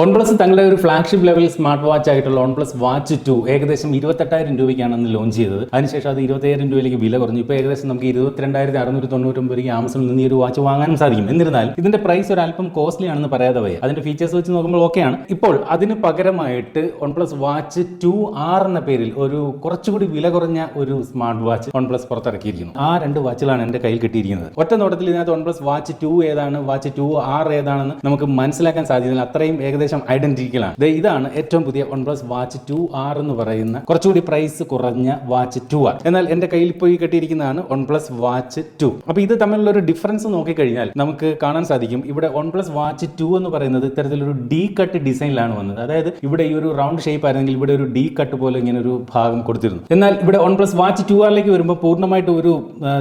One plus തങ്ങളുടെ ഒരു flagship level smart watch ആയിട്ടുള്ള വൺ പ്ലസ് വാച്ച് ടു ഏകദേശം ഇരുപത്തെട്ടായിരം രൂപയ്ക്കാണ് അന്ന് ലോഞ്ച് ചെയ്തത്. അതിനുശേഷം അത് ഇരുപത്തയ്യായിരം രൂപയിലേക്ക് വില കുറഞ്ഞു. ഇപ്പോൾ ഏകദേശം നമുക്ക് ഇരുപത്തിരണ്ടായിരത്തി അറുന്നൂറ്റി തൊണ്ണൂറ്റൊമ്പത് രൂപയ്ക്ക് ആമസോണിൽ നിന്ന് ഈ ഒരു വാച്ച് വാങ്ങാനും സാധിക്കും. എന്നിരുന്നാൽ ഇതിന്റെ പ്രൈസ് ഒരു അല്പം കോസ്റ്റ്ലി ആണെന്ന് പറയാതെ വയ്യ അതിന്റെ ഫീച്ചേഴ്സ് വെച്ച് നോക്കുമ്പോൾ ഓക്കെയാണ് ഇപ്പോൾ അതിന് പകരമായിട്ട് one plus watch two R എന്ന പേരിൽ ഒരു കുറച്ചുകൂടി വില കുറഞ്ഞ ഒരു സ്മാർട്ട് വാച്ച് വൺ പ്ലസ് പുറത്തിറക്കിയിരിക്കുന്നു. ആ രണ്ട് വാച്ചുകളാണ് എന്റെ കയ്യിൽ കിട്ടിയിരിക്കുന്നത്. ഒറ്റ നോട്ടത്തിൽ ഇതിനകത്ത് വൺ പ്ലസ് വാച്ച് ടു ഏതാണ് വാച്ച് ടു ആർ ഏതാണെന്ന് നമുക്ക് മനസ്സിലാക്കാൻ സാധിക്കുന്നില്ല. അത്രയും ഏകദേശം ഐഡന്റിക്കലാണ് ദേ ഇതാണ് ഏറ്റവും പുതിയ one plus watch two R എന്ന് പറയുന്ന കുറച്ചുകൂടി പ്രൈസ് കുറഞ്ഞ വാച്ച് ടു ആർ എന്നാൽ എന്റെ കയ്യിൽ പോയി കെട്ടിയിരിക്കുന്നതാണ് വൺ പ്ലസ് വാച്ച് ടു അപ്പോൾ ഇത് തമ്മിലുള്ള ഒരു ഡിഫറൻസ് നോക്കിക്കഴിഞ്ഞാൽ നമുക്ക് കാണാൻ സാധിക്കും. ഇവിടെ വൺ പ്ലസ് വാച്ച് ടു എന്ന് പറയുന്നത് ഇത്തരത്തിലൊരു ഡി കട്ട് ഡിസൈനിലാണ് വന്നത്. അതായത് ഇവിടെ ഈ ഒരു റൗണ്ട് ഷേപ്പ് ആയിരുന്നെങ്കിൽ ഇവിടെ ഒരു ഡി കട്ട് പോലെ ഇങ്ങനെ ഒരു ഭാഗം കൊടുത്തിരുന്നു. എന്നാൽ ഇവിടെ വൺ പ്ലസ് വാച്ച് ടു ആറിലേക്ക് വരുമ്പോൾ പൂർണമായിട്ട് ഒരു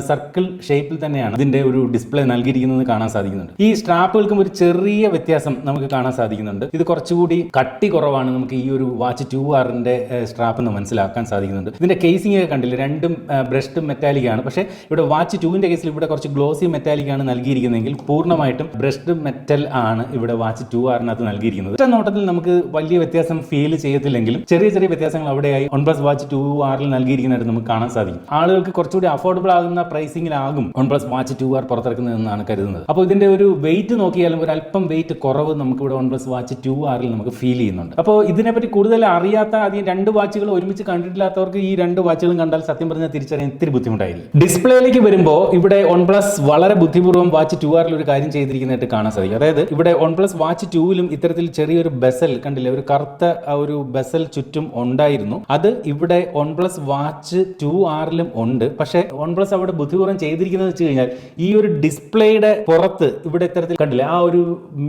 സർക്കിൾ ഷേപ്പിൽ തന്നെയാണ് ഇതിന്റെ ഒരു ഡിസ്പ്ലേ നൽകിയിരിക്കുന്നത് കാണാൻ സാധിക്കുന്നുണ്ട്. ഈ സ്ട്രാപ്പുകൾക്കും ഒരു ചെറിയ വ്യത്യാസം നമുക്ക് കാണാൻ സാധിക്കുന്നുണ്ട്. ഇത് കുറച്ചുകൂടി കട്ടി കുറവാണ് നമുക്ക് ഈ ഒരു വാച്ച് ടു ആറിന്റെ സ്ട്രാപ്പ് എന്ന് മനസ്സിലാക്കാൻ സാധിക്കുന്നുണ്ട്. ഇതിന്റെ കേസിംഗ് ഒക്കെ കണ്ടില്ല? രണ്ടും ബ്രഷ്ഡ് മെറ്റാലിക് ആണ്. പക്ഷേ ഇവിടെ വാച്ച് ടുവിന്റെ കേസിൽ ഇവിടെ കുറച്ച് ഗ്ലോസി മെറ്റാലിക് ആണ് നൽകിയിരിക്കുന്നതെങ്കിൽ പൂർണമായിട്ടും ബ്രഷ്ഡ് മെറ്റൽ ആണ് ഇവിടെ വാച്ച് ടു ആറിനകത്ത് നൽകിയിരിക്കുന്നത്. ഒറ്റ നോട്ടത്തിൽ നമുക്ക് വലിയ വ്യത്യാസം ഫീൽ ചെയ്യത്തില്ലെങ്കിലും ചെറിയ ചെറിയ വ്യത്യാസങ്ങൾ അവിടെയായി വൺ പ്ലസ് വാച്ച് ടു ആറിൽ നൽകിയിരിക്കുന്നതായിട്ട് നമുക്ക് കാണാൻ സാധിക്കും. ആളുകൾക്ക് കുറച്ചുകൂടി അഫോർഡബിൾ ആകുന്ന പ്രൈസിംഗിലാകും one plus watch two R പുറത്തിറക്കുന്നതെന്നാണ് കരുതുന്നത്. അപ്പോൾ ഇതിന്റെ ഒരു വെയിറ്റ് നോക്കിയാലും ഒരു അല്പം വെയിറ്റ് കുറവ് നമുക്ക് ഇവിടെ വൺ പ്ലസ് വാച്ച് ടു ആറിൽ നമുക്ക് ഫീൽ ചെയ്യുന്നുണ്ട്. അപ്പോൾ ഇതിനെപ്പറ്റി കൂടുതൽ അറിയാത്ത ആദ്യം രണ്ട് വാച്ചുകൾ ഒരുമിച്ച് കണ്ടിട്ടില്ലാത്തവർക്ക് ഈ രണ്ട് വാച്ചുകളും കണ്ടാൽ സത്യം പറഞ്ഞാൽ തിരിച്ചറിയാൻ ഇത്തിരി ബുദ്ധിമുട്ടായിരിക്കും. ഡിസ്പ്ലേയിലേക്ക് വരുമ്പോൾ ഇവിടെ വൺ പ്ലസ് വളരെ ബുദ്ധിപൂർവം വാച്ച് ടു ആറിൽ ഒരു കാര്യം ചെയ്തിരിക്കുന്നതായിട്ട് കാണാൻ സാധിക്കും. അതായത് ഇവിടെ വൺ പ്ലസ് വാച്ച് ടൂവിലും ഇത്തരത്തിൽ ചെറിയൊരു ബെസൽ കണ്ടില്ലേ? ഒരു കറുത്ത ആ ഒരു ബെസൽ ചുറ്റും ഉണ്ടായിരുന്നു. അത് ഇവിടെ വൺ പ്ലസ് വാച്ച് ടു ആറിലും ഉണ്ട്. പക്ഷേ വൺ പ്ലസ് അവിടെ ബുദ്ധിപൂർവം ചെയ്തിരിക്കുന്നത് വെച്ച് കഴിഞ്ഞാൽ ഈ ഒരു ഡിസ്പ്ലേയുടെ പുറത്ത് ഇവിടെ ഇത്തരത്തിൽ കണ്ടില്ലേ? ആ ഒരു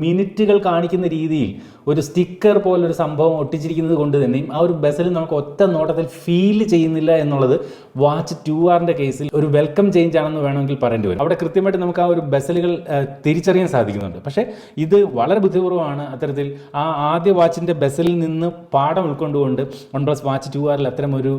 മിനിറ്റുകൾ കാണിക്കുന്ന രീതിയിൽ ഒരു സ്റ്റിക്കർ പോലൊരു സംഭവം ഒട്ടിച്ചിരിക്കുന്നത് കൊണ്ട് തന്നെയും ആ ഒരു ബസൽ നമുക്ക് ഒറ്റ നോട്ടത്തിൽ ഫീൽ ചെയ്യുന്നില്ല എന്നുള്ളത് വാച്ച് ടു ആറിന്റെ കേസിൽ ഒരു വെൽക്കം ചേഞ്ച് ആണെന്ന് വേണമെങ്കിൽ പറയേണ്ടി വരും. അവിടെ കൃത്യമായിട്ട് നമുക്ക് ആ ഒരു ബസലുകൾ തിരിച്ചറിയാൻ സാധിക്കുന്നുണ്ട്. പക്ഷേ ഇത് വളരെ ബുദ്ധിപൂർവമാണ് അത്തരത്തിൽ ആ ആദ്യ വാച്ചിന്റെ ബസലിൽ നിന്ന് പാഠം ഉൾക്കൊണ്ടുകൊണ്ട് വൺ പ്ലസ് വാച്ച് ടു ആറിൽ അത്തരം ഒരു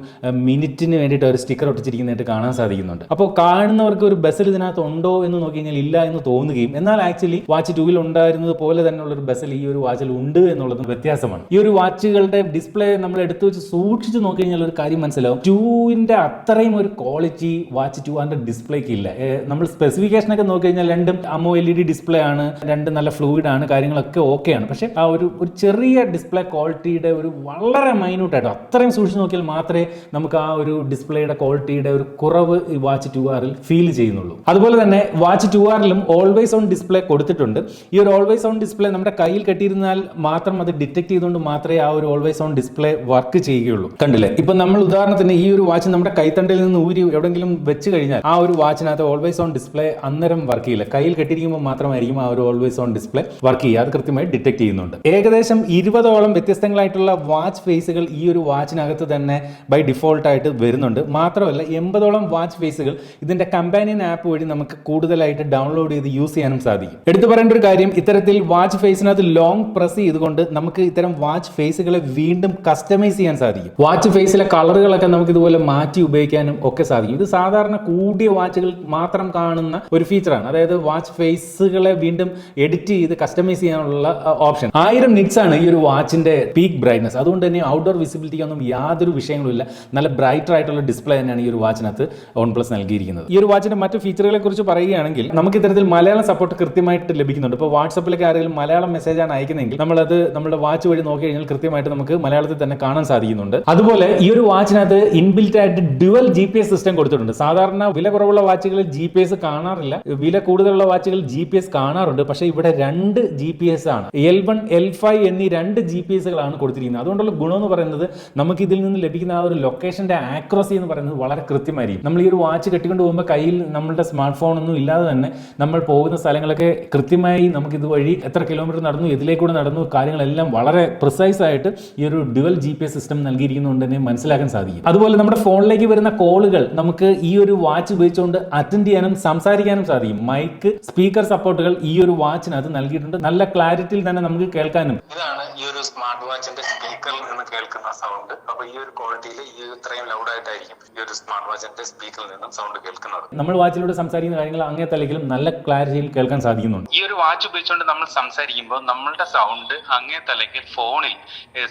മിനിറ്റിന് വേണ്ടിയിട്ട് ഒരു സ്റ്റിക്കർ ഒട്ടിച്ചിരിക്കുന്നതായിട്ട് കാണാൻ സാധിക്കുന്നുണ്ട്. അപ്പോൾ കാണുന്നവർക്ക് ഒരു ബസൽ ഇതിനകത്ത് ഉണ്ടോ എന്ന് നോക്കി കഴിഞ്ഞാൽ ഇല്ല എന്ന് തോന്നുകയും എന്നാൽ ആക്ച്വലി വാച്ച് ടൂവിൽ ഉണ്ടായിരുന്നത് പോലെ തന്നെയുള്ള ഒരു ബസൽ ഈ ഒരു വാച്ചിൽ ഉണ്ട് എന്നുള്ളത് വ്യത്യാസമാണ്. ഈ ഒരു വാച്ചുകളുടെ ഡിസ്പ്ലേ നമ്മൾ എടുത്തു വെച്ച് സൂക്ഷിച്ച് നോക്കി കഴിഞ്ഞാൽ ഒരു കാര്യം മനസ്സിലാവും. ടൂവിന്റെ അത്രയും ഒരു ക്വാളിറ്റി വാച്ച് ടു അതിന്റെ ഡിസ്പ്ലേക്ക് ഇല്ല. നമ്മൾ സ്പെസിഫിക്കേഷൻ ഒക്കെ നോക്കി കഴിഞ്ഞാൽ രണ്ടും AMOLED display ആണ് രണ്ടും നല്ല ഫ്ലൂയിഡ് ആണ് കാര്യങ്ങളൊക്കെ ഓക്കെയാണ് പക്ഷേ ആ ഒരു ഒരു ചെറിയ ഡിസ്പ്ലേ ക്വാളിറ്റിയുടെ ഒരു വളരെ മൈന്യൂട്ട് ആയിട്ട് അത്രയും സൂക്ഷിച്ച് നോക്കിയാൽ മാത്രമേ നമുക്ക് ആ ഒരു ഡിസ്പ്ലേയുടെ ക്വാളിറ്റിയുടെ ഒരു കുറവ് ഈ വാച്ച് ടു ആറിൽ ഫീൽ ചെയ്യുന്നുള്ളൂ. അതുപോലെ തന്നെ വാച്ച് ടു ആറിലും ഓൾവേസ് ഓൺ ഡിസ്പ്ലേ കൊടുത്തിട്ടുണ്ട്. ഈ ഒരു ഓൾവേസ് ഓൺ ഡിസ്പ്ലേ നമ്മുടെ കയ്യിൽ കെട്ടിയിരുന്നാൽ മാത്രം അത് ഡിറ്റക്ട് ചെയ്തുകൊണ്ട് മാത്രമേ ആ ഒരു ഓൾവേസ് ഓൺ ഡിസ്പ്ലേ വർക്ക് ചെയ്യുകയുള്ളൂ. കണ്ടില്ലേ? ഇപ്പൊ നമ്മൾ ഉദാഹരണത്തിന് ഈ ഒരു വാച്ച് നമ്മുടെ കൈത്തണ്ടിൽ നിന്ന് ഊരി എവിടെങ്കിലും വെച്ച് കഴിഞ്ഞാൽ ആ ഒരു വാച്ചിനകത്ത് ഓൾവേസ് ഓൺ ഡിസ്പ്ലേ അന്നേരം വർക്ക് ചെയ്യില്ല. കയ്യിൽ കെട്ടിയിരിക്കുമ്പോൾ മാത്രമായിരിക്കും ആ ഒരു ഓൾവേസ് ഓൺ ഡിസ്പ്ലേ വർക്ക് ചെയ്യുക. അത് കൃത്യമായി ഡിറ്റക്ട് ചെയ്യുന്നുണ്ട്. ഏകദേശം ഇരുപതോളം വ്യത്യസ്തങ്ങളായിട്ടുള്ള വാച്ച് ഫേസുകൾ ഈ ഒരു വാച്ചിനകത്ത് തന്നെ ബൈ ഡിഫോൾട്ട് ആയിട്ട് വരുന്നുണ്ട്. മാത്രമല്ല എൺപതോളം വാച്ച് ഫേസുകൾ ഇതിന്റെ കമ്പാനിയൻ ആപ്പ് വഴി നമുക്ക് കൂടുതലായിട്ട് ഡൗൺലോഡ് ചെയ്ത് യൂസ് ചെയ്യാനും സാധിക്കും. എടുത്തു പറയേണ്ട ഒരു കാര്യം ഇത്തരത്തിൽ വാച്ച് ഫേസിനകത്ത് ലോങ് പ്രസ് ചെയ്തുകൊണ്ട് നമുക്ക് ഇത്തരം വാച്ച് ഫേസുകളെ വീണ്ടും കസ്റ്റമൈസ് ചെയ്യാൻ സാധിക്കും. വാച്ച് ഫേസിലെ കളറുകളൊക്കെ നമുക്ക് ഇതുപോലെ മാറ്റി ഉപയോഗിക്കാനും ഒക്കെ സാധിക്കും. ഇത് സാധാരണ കൂടിയ വാച്ചുകൾ മാത്രം കാണുന്ന ഒരു ഫീച്ചറാണ് അതായത് വാച്ച് ഫേസുകളെ വീണ്ടും എഡിറ്റ് ചെയ്ത് കസ്റ്റമൈസ് ചെയ്യാനുള്ള ഓപ്ഷൻ ആയിരം നിറ്റ്സ് ആണ് ഈ ഒരു വാച്ചിന്റെ പീക്ക് ബ്രൈറ്റ്നസ് അതുകൊണ്ട് തന്നെ ഔട്ട്ഡോർ വിസിബിലിറ്റിക്ക് ഒന്നും യാതൊരു വിഷയങ്ങളുമില്ല നല്ല ബ്രൈറ്റർ ആയിട്ടുള്ള ഡിസ്പ്ലേ തന്നെയാണ് ഈ ഒരു വാച്ചിനകത്ത് വൺ പ്ലസ് നൽകിയിരിക്കുന്നത്. ഈ ഒരു വാച്ചിന്റെ മറ്റു ഫീച്ചറുകളെ കുറിച്ച് പറയുകയാണെങ്കിൽ നമുക്ക് ഇത്തരത്തിൽ മലയാളം സപ്പോർട്ട് കൃത്യമായിട്ട് ലഭിക്കുന്നുണ്ട്. ഇപ്പോൾ വാട്സപ്പിലൊക്കെ ആരെങ്കിലും മലയാളം മെസ്സേജാണ് അയക്കുന്നതെങ്കിൽ നമ്മളത് നമ്മുടെ വാച്ച് വഴി നോക്കി കഴിഞ്ഞാൽ കൃത്യമായിട്ട് നമുക്ക് മലയാളത്തിൽ തന്നെ കാണാൻ സാധിക്കുന്നുണ്ട്. അതുപോലെ ഈ ഒരു വാച്ചിനകത്ത് ഇൻബിൽറ്റ് ആയിട്ട് dual G P S system കൊടുത്തിട്ടുണ്ട്. സാധാരണ വില കുറവുള്ള വാച്ചുകളിൽ ജി പി എസ് കാണാറില്ല. വില കൂടുതലുള്ള വാച്ചുകളിൽ ജി പി എസ് കാണാറുണ്ട്. പക്ഷേ ഇവിടെ രണ്ട് ജി പി എസ് ആണ്. എൽ വൺ എൽ ഫൈവ് എന്നീ രണ്ട് ജി പി എസുകളാണ് കൊടുത്തിരിക്കുന്നത്. അതുകൊണ്ടുള്ള ഗുണം എന്ന് പറയുന്നത് നമുക്ക് ഇതിൽ നിന്ന് ലഭിക്കുന്ന ആ ഒരു ലൊക്കേഷന്റെ ആക്രോസി എന്ന് പറയുന്നത് വളരെ കൃത്യമായിരിക്കും. നമ്മൾ ഈ ഒരു വാച്ച് കെട്ടിക്കൊണ്ട് പോകുമ്പോൾ കയ്യിൽ നമ്മുടെ സ്മാർട്ട് ഫോൺ ഒന്നും ഇല്ലാതെ തന്നെ നമ്മൾ പോകുന്ന സ്ഥലങ്ങളൊക്കെ കൃത്യമായി നമുക്ക് ഇതുവഴി എത്ര കിലോമീറ്റർ നടന്നു ഇതിലേക്കൂടെ കാര്യങ്ങളെല്ലാം വളരെ പ്രിസൈസ് ആയിട്ട് ഈ ഒരു dual G P S system നൽകിയിരിക്കുന്നതുകൊണ്ട് തന്നെ മനസ്സിലാക്കാൻ സാധിക്കും. അതുപോലെ നമ്മുടെ ഫോണിലേക്ക് വരുന്ന കോളുകൾ നമുക്ക് ഈ ഒരു വാച്ച് ഉപയോഗിച്ചുകൊണ്ട് അറ്റൻഡ് ചെയ്യാനും സംസാരിക്കാനും സാധിക്കും. മൈക്ക് സ്പീക്കർ സപ്പോർട്ടുകൾ ഈ ഒരു വാച്ചിനകത്ത് നൽകിയിട്ടുണ്ട്. നല്ല ക്ലാരിറ്റിയിൽ തന്നെ നമുക്ക് കേൾക്കാനും. ഇതാണ് ഈ ഒരു സ്മാർട്ട് വാച്ചിന്റെ സ്പീക്കറിൽ നിന്ന് കേൾക്കുന്ന സൗണ്ട് അപ്പൊ ഈ ഒരു ക്വാളിറ്റിയിൽ ഈ ഇത്രയും ലൗഡ് ആയിട്ടായിരിക്കും ഈ ഒരു സ്മാർട്ട് വാച്ചിന്റെ സ്പീക്കറിൽ നിന്നും സൗണ്ട് കേൾക്കുന്നത്. നമ്മൾ വാച്ചിലൂടെ സംസാരിക്കുന്ന കാര്യങ്ങൾ അങ്ങേ തലയ്ക്കിലും നല്ല ക്ലാരിറ്റിയിൽ കേൾക്കാൻ സാധിക്കുന്നുണ്ട്. ഈ ഒരു വാച്ച് ഉപയോഗിച്ചുകൊണ്ട് നമ്മൾ സംസാരിക്കുമ്പോൾ നമ്മളുടെ സൗണ്ട് സൗണ്ട് അങ്ങേ തലയ്ക്ക് ഫോണിൽ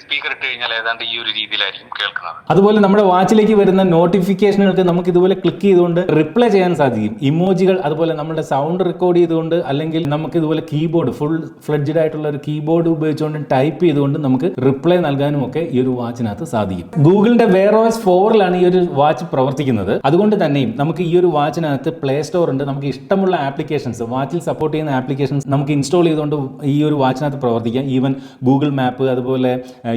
സ്പീക്കർ ഇട്ട് കഴിഞ്ഞാൽ ഏതാണ്ട് ഈ ഒരു രീതിയിലായിരിക്കും കേൾക്കുന്നത്. അതുപോലെ നമ്മുടെ വാച്ചിലേക്ക് വരുന്ന നോട്ടിഫിക്കേഷനുകൾക്ക് നമുക്ക് ഇതുപോലെ ക്ലിക്ക് ചെയ്തുകൊണ്ട് റിപ്ലൈ ചെയ്യാൻ സാധിക്കും. ഇമോജികൾ അതുപോലെ നമ്മുടെ സൗണ്ട് റെക്കോർഡ് ചെയ്തുകൊണ്ട് അല്ലെങ്കിൽ നമുക്ക് ഇതുപോലെ കീബോർഡ് ഫുൾ ഫ്ലെഡ്ജഡ് ആയിട്ടുള്ള ഒരു കീബോർഡ് ഉപയോഗിച്ചുകൊണ്ട് ടൈപ്പ് ചെയ്തുകൊണ്ട് നമുക്ക് റിപ്ലൈ നൽകാനും ഒക്കെ ഈ ഒരു വാച്ചിനകത്ത് സാധിക്കും. ഗൂഗിളിന്റെ വെയർഓസ് ഫോറിലാണ് ഈ ഒരു വാച്ച് പ്രവർത്തിക്കുന്നത്. അതുകൊണ്ട് തന്നെയും നമുക്ക് ഈ ഒരു വാച്ചിനകത്ത് പ്ലേ സ്റ്റോർ ഉണ്ട്. നമുക്ക് ഇഷ്ടമുള്ള ആപ്ലിക്കേഷൻസ് വാച്ചിൽ സപ്പോർട്ട് ചെയ്യുന്ന ആപ്ലിക്കേഷൻസ് നമുക്ക് ഇൻസ്റ്റാൾ ചെയ്തുകൊണ്ട് ഈ ഒരു വാച്ചിനകത്ത് പ്രവർത്തിക്കാം. ഈവൻ ഗൂഗിൾ മാപ്പ് അതുപോലെ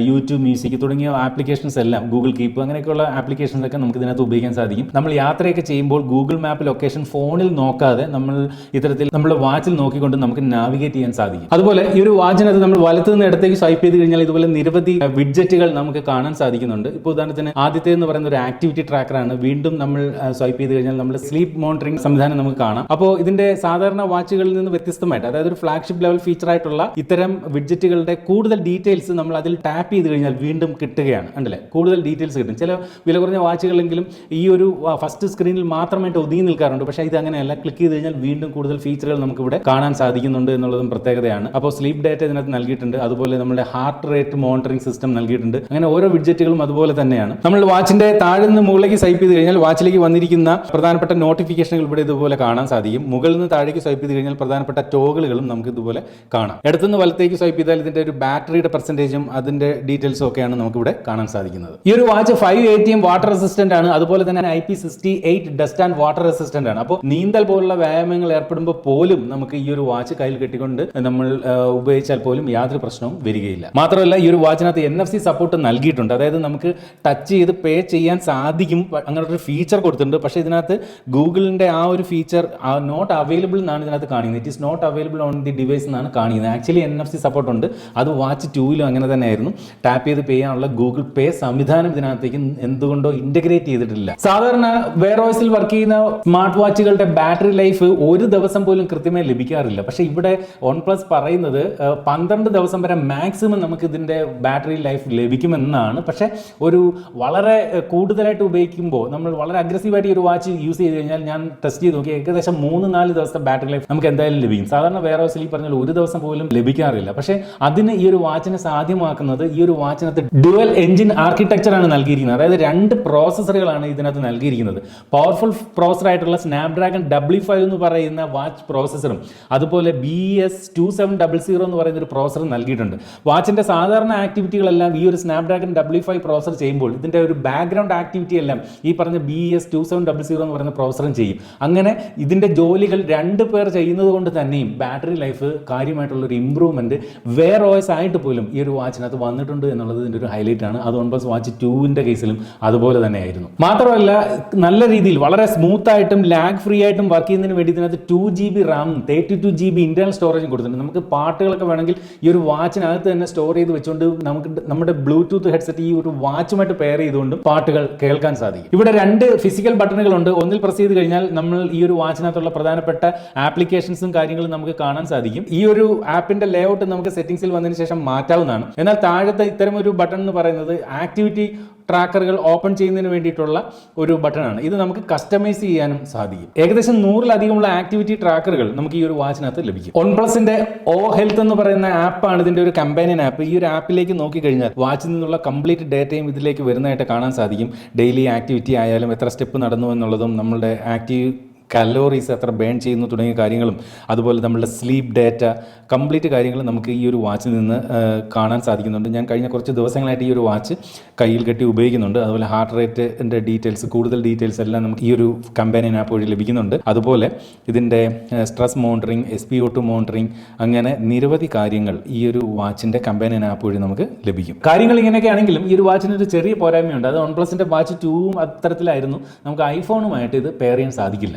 യൂട്യൂബ് മ്യൂസിക് തുടങ്ങിയ ആപ്ലിക്കേഷൻസ് എല്ലാം ഗൂഗിൾ കീപ്പ് അങ്ങനെയൊക്കെയുള്ള ആപ്ലിക്കേഷൻസ് ഒക്കെ നമുക്ക് ഇതിനകത്ത് ഉപയോഗിക്കാൻ സാധിക്കും. നമ്മൾ യാത്രയൊക്കെ ചെയ്യുമ്പോൾ ഗൂഗിൾ മാപ്പ് ലൊക്കേഷൻ ഫോണിൽ നോക്കാതെ നമ്മൾ ഇത്തരത്തിൽ നമ്മുടെ വാച്ചിൽ നോക്കിക്കൊണ്ട് നമുക്ക് നാവിഗേറ്റ് ചെയ്യാൻ സാധിക്കും. അതുപോലെ ഈ ഒരു വാച്ചിനകത്ത് നമ്മൾ വലത്ത് നിന്ന് ഇടത്തേക്ക് സ്വൈപ്പ് ചെയ്ത് കഴിഞ്ഞാൽ ഇതുപോലെ നിരവധി വിഡ്ജറ്റുകൾ നമുക്ക് കാണാൻ സാധിക്കുന്നുണ്ട്. ഇപ്പോൾ ഉദാഹരണത്തിന് ആദ്യത്തെ എന്ന് പറയുന്ന ഒരു ആക്ടിവിറ്റി ട്രാക്കറാണ് വീണ്ടും നമ്മൾ സ്വൈപ്പ് ചെയ്ത് കഴിഞ്ഞാൽ നമ്മുടെ സ്ലീപ്പ് മോണിറ്ററിംഗ് സംവിധാനം നമുക്ക് കാണാം. അപ്പോൾ ഇതിന്റെ സാധാരണ വാച്ചുകളിൽ നിന്ന് വ്യത്യസ്തമായിട്ട് അതായത് ഒരു ഫ്ലാഗ്ഷിപ്പ് ലെവൽ ഫീച്ചർ ആയിട്ടുള്ള ഇത്തരം വിഡ്ജറ്റുകളുടെ കൂടുതൽ ഡീറ്റെയിൽസ് നമ്മൾ അതിൽ ടാപ്പ് ചെയ്ത് കഴിഞ്ഞാൽ വീണ്ടും കിട്ടുകയാണ് ഉണ്ടല്ലേ കൂടുതൽ ഡീറ്റെയിൽസ് കിട്ടും. ചില വില കുറഞ്ഞ വാച്ചുകളെങ്കിലും ഈ ഒരു ഫസ്റ്റ് സ്ക്രീനിൽ മാത്രമായിട്ട് ഒതുങ്ങി നിൽക്കാറുണ്ട്. പക്ഷേ ഇത് അങ്ങനെയല്ല. ക്ലിക്ക് ചെയ്ത് കഴിഞ്ഞാൽ വീണ്ടും കൂടുതൽ ഫീച്ചറുകൾ നമുക്ക് ഇവിടെ കാണാൻ സാധിക്കുന്നുണ്ട് എന്നുള്ളതും പ്രത്യേകതയാണ്. അപ്പോൾ സ്ലീപ്പ് ഡേറ്റ ഇതിനകത്ത് നൽകിയിട്ടുണ്ട്. അതുപോലെ നമ്മുടെ ഹാർട്ട് റേറ്റ് മോണിറ്ററിംഗ് സിസ്റ്റം നൽകിയിട്ടുണ്ട്. അങ്ങനെ ഓരോ വിഡ്ജറ്റുകളും അതുപോലെ തന്നെയാണ്. നമ്മൾ വാച്ചിന്റെ താഴെ നിന്ന് മുകളിലേക്ക് സ്വൈപ്പ് ചെയ്ത് കഴിഞ്ഞാൽ വാച്ചിലേക്ക് വന്നിരിക്കുന്ന പ്രധാനപ്പെട്ട നോട്ടിഫിക്കേഷനുകൾ ഇവിടെ ഇതുപോലെ കാണാൻ സാധിക്കും. മുകളിൽ നിന്ന് താഴേക്ക് സ്വൈപ്പ് ചെയ്ത് കഴിഞ്ഞാൽ പ്രധാനപ്പെട്ട ടോഗിളുകളും നമുക്ക് ഇതുപോലെ കാണാം. ഇടത്തുനിന്ന് വലത്തേക്ക് സ്വൈപ്പ് ചെയ്താൽ ഇതിന്റെ ഒരു ബാറ്ററിയുടെ പെർസെന്റേജും അതിന്റെ ഡീറ്റെയിൽസും ഒക്കെയാണ് നമുക്ക് ഇവിടെ കാണാൻ സാധിക്കുന്നത്. ഈ ഒരു watch five ATM water resistant ആണ്. അതുപോലെ തന്നെ I P sixty eight dust and water resistant ആണ്. അപ്പോൾ നീന്തൽ പോലുള്ള വ്യായാമങ്ങൾ ഏർപ്പെടുമ്പോൾ പോലും നമുക്ക് ഈ ഒരു വാച്ച് കയ്യിൽ കെട്ടിക്കൊണ്ട് നമ്മൾ ഉപയോഗിച്ചാൽ പോലും യാതൊരു പ്രശ്നവും വരികയില്ല. മാത്രമല്ല ഈ ഒരു വാച്ചിനകത്ത് എൻ എഫ് സി സപ്പോർട്ട് നൽകിയിട്ടുണ്ട്. അതായത് നമുക്ക് ടച്ച് ചെയ്ത് പേ ചെയ്യാൻ സാധിക്കും. അങ്ങനെ ഒരു ഫീച്ചർ കൊടുത്തിട്ടുണ്ട്. പക്ഷേ ഇതിനകത്ത് ഗൂഗിളിന്റെ ആ ഒരു ഫീച്ചർ നോട്ട് അവൈലബിൾ എന്നാണ് ഇതിനകത്ത് കാണിക്കുന്നത് it is not available on the device എന്നാണ് കാണിക്കുന്നത് actually N F C support ഉണ്ട്. അത് വാച്ച് ടൂവിലും അങ്ങനെ തന്നെയായിരുന്നു. ടാപ്പ് ചെയ്ത് പേ ചെയ്യാനുള്ള ഗൂഗിൾ പേ സംവിധാനം ഇതിനകത്തേക്ക് എന്തുകൊണ്ടോ ഇന്റഗ്രേറ്റ് ചെയ്തിട്ടില്ല. സാധാരണ വെയർഹൗസിൽ വർക്ക് ചെയ്യുന്ന സ്മാർട്ട് വാച്ചുകളുടെ ബാറ്ററി ലൈഫ് ഒരു ദിവസം പോലും കൃത്യമായി ലഭിക്കാറില്ല. പക്ഷേ ഇവിടെ വൺ പ്ലസ് പറയുന്നത് പന്ത്രണ്ട് ദിവസം വരെ മാക്സിമം നമുക്ക് ഇതിന്റെ ബാറ്ററി ലൈഫ് ലഭിക്കുമെന്നാണ്. പക്ഷേ ഒരു വളരെ കൂടുതലായിട്ട് ഉപയോഗിക്കുമ്പോൾ നമ്മൾ വളരെ അഗ്രസീവായിട്ട് ഒരു വാച്ച് യൂസ് ചെയ്ത് കഴിഞ്ഞാൽ ഞാൻ ടെസ്റ്റ് ചെയ്ത് നോക്കി ഏകദേശം മൂന്ന് നാല് ദിവസത്തെ ബാറ്ററി ലൈഫ് നമുക്ക് എന്തായാലും ലഭിക്കും. സാധാരണ വെയർ ഹൗസിൽ പറഞ്ഞാൽ ഒരു ദിവസം പോലും ലഭിക്കാറില്ല. പക്ഷേ അതിന് ഈ ഒരു വാച്ചിനെ സാധ്യമാക്കുന്നത് ഈ ഒരു വാച്ചിനകത്ത് ഡുവൽ എഞ്ചിൻ ആർക്കിടെക്ചർ ആണ് നൽകിയിരിക്കുന്നത്. അതായത് രണ്ട് പ്രോസസ്സറുകളാണ് ഇതിനകത്ത് നൽകിയിരിക്കുന്നത്. പവർഫുൾ പ്രോസസർ ആയിട്ടുള്ള സ്നാപ്ഡ്രാഗൺ ഡബ്ല്യു ഫൈവ് എന്ന് പറയുന്ന വാച്ച് പ്രോസസ്സറും അതുപോലെ B S two seven double zero എന്ന് പറയുന്ന ഒരു പ്രോസസ്സർ നൽകിയിട്ടുണ്ട്. വാച്ചിന്റെ സാധാരണ ആക്ടിവിറ്റികളെല്ലാം ഈ ഒരു സ്നാപ്ഡ്രാഗൺ ഡബ്ല്യു ഫൈവ് പ്രോസർ ചെയ്യുമ്പോൾ ഇതിന്റെ ഒരു ബാക്ക്ഗ്രൗണ്ട് ആക്ടിവിറ്റി എല്ലാം ഈ പറഞ്ഞ B S two seven double zero എന്ന് പറയുന്ന പ്രോസസ്സറും ചെയ്യും. അങ്ങനെ ഇതിന്റെ ജോലികൾ രണ്ട് പേർ ചെയ്യുന്നത് കൊണ്ട് തന്നെയും ബാറ്ററി ലൈഫ് കാര്യമായിട്ടുള്ള ഒരു ഇമ്പ്രൂവ്മെന്റ് വേർ ഓയസ് ആയിട്ട് പോലും ഈ ഒരു വാച്ചിനകത്ത് വന്നിട്ടുണ്ട് എന്നുള്ളത് ഇതിന്റെ ഒരു ഹൈലൈറ്റ് ആണ്. അത് വൺ പ്ലസ് വാച്ച് ടൂവിന്റെ കേസിലും അതുപോലെ തന്നെയായിരുന്നു. മാത്രമല്ല നല്ല രീതിയിൽ വളരെ സ്മൂത്ത് ആയിട്ടും ലാഗ് ഫ്രീ ആയിട്ടും വർക്ക് ചെയ്യുന്നതിന് വേണ്ടി ഇതിനകത്ത് ടു ജി ബി റാമും thirty two G B internal സ്റ്റോറേജും കൊടുത്തിട്ടുണ്ട്. നമുക്ക് പാട്ടുകളൊക്കെ വേണമെങ്കിൽ ഈ ഒരു വാച്ചിനകത്ത് തന്നെ സ്റ്റോർ ചെയ്ത് വെച്ചുകൊണ്ട് നമുക്ക് നമ്മുടെ ബ്ലൂടൂത്ത് ഹെഡ്സെറ്റ് ഈ ഒരു വാച്ചുമായിട്ട് പെയർ ചെയ്തുകൊണ്ട് പാട്ടുകൾ കേൾക്കാൻ സാധിക്കും. ഇവിടെ രണ്ട് ഫിസിക്കൽ ബട്ടണുകൾ ഉണ്ട്. ഒന്നിൽ പ്രസ് ചെയ്ത് കഴിഞ്ഞാൽ നമ്മൾ ഈ ഒരു വാച്ചിനകത്തുള്ള പ്രധാനപ്പെട്ട ആപ്ലിക്കേഷൻസും കാര്യങ്ങളും നമുക്ക് കാണാൻ സാധിക്കും. ഈ ഒരു ആപ്പിന്റെ ലേഔട്ട് നമുക്ക് സെറ്റിംഗ്സിൽ വന്നതിന് ശേഷം മാറ്റാവുന്നതാണ്. എന്നാൽ താഴത്തെ ഇത്തരം ഒരു ബട്ടൺ എന്ന് പറയുന്നത് ആക്ടിവിറ്റി ട്രാക്കറുകൾ ഓപ്പൺ ചെയ്യുന്നതിന് വേണ്ടിയിട്ടുള്ള ഒരു ബട്ടണാണ്. ഇത് നമുക്ക് കസ്റ്റമൈസ് ചെയ്യാനും സാധിക്കും. ഏകദേശം നൂറിലധികമുള്ള ആക്ടിവിറ്റി ട്രാക്കറുകൾ നമുക്ക് ഈ ഒരു വാച്ചിനകത്ത് ലഭിക്കും. ഒൺ പ്ലസിന്റെ ഓ ഹെൽത്ത് എന്ന് പറയുന്ന ആപ്പാണ് ഇതിന്റെ ഒരു കമ്പാനിയൻ ആപ്പ്. ഈ ഒരു ആപ്പിലേക്ക് നോക്കിക്കഴിഞ്ഞാൽ വാച്ചിൽ നിന്നുള്ള കംപ്ലീറ്റ് ഡേറ്റയും ഇതിലേക്ക് വരുന്നതായിട്ട് കാണാൻ സാധിക്കും. ഡെയിലി ആക്ടിവിറ്റി ആയാലും എത്ര സ്റ്റെപ്പ് നടന്നു എന്നുള്ളതും നമ്മളുടെ ആക്റ്റീവ് കലോറീസ് എത്ര ബേൺ ചെയ്യുന്നു തുടങ്ങിയ കാര്യങ്ങളും അതുപോലെ നമ്മളുടെ സ്ലീപ്പ് ഡേറ്റ കംപ്ലീറ്റ് കാര്യങ്ങൾ നമുക്ക് ഈ ഒരു വാച്ചിൽ നിന്ന് കാണാൻ സാധിക്കുന്നുണ്ട്. ഞാൻ കഴിഞ്ഞ കുറച്ച് ദിവസങ്ങളായിട്ട് ഈ ഒരു വാച്ച് കയ്യിൽ കെട്ടി ഉപയോഗിക്കുന്നുണ്ട്. അതുപോലെ ഹാർട്ട് റേറ്റിന്റെ ഡീറ്റെയിൽസ് കൂടുതൽ ഡീറ്റെയിൽസ് എല്ലാം നമുക്ക് ഈ ഒരു കമ്പാനിയൻ ആപ്പ് വഴി ലഭിക്കുന്നുണ്ട്. അതുപോലെ ഇതിന്റെ stress monitoring S P O two monitoring അങ്ങനെ നിരവധി കാര്യങ്ങൾ ഈ ഒരു വാച്ചിന്റെ കമ്പാനിയൻ ആപ്പ് വഴി നമുക്ക് ലഭിക്കും. കാര്യങ്ങൾ ഇങ്ങനെയൊക്കെ ആണെങ്കിലും ഈ ഒരു വാച്ചിന് ഒരു ചെറിയ പോരായ്മയുണ്ട്. അത് വൺ പ്ലസിന്റെ വാച്ച് ടൂവും അത്തരത്തിലായിരുന്നു. നമുക്ക് ഐഫോണുമായിട്ട് ഇത് പെയർ ചെയ്യാൻ സാധിക്കില്ല.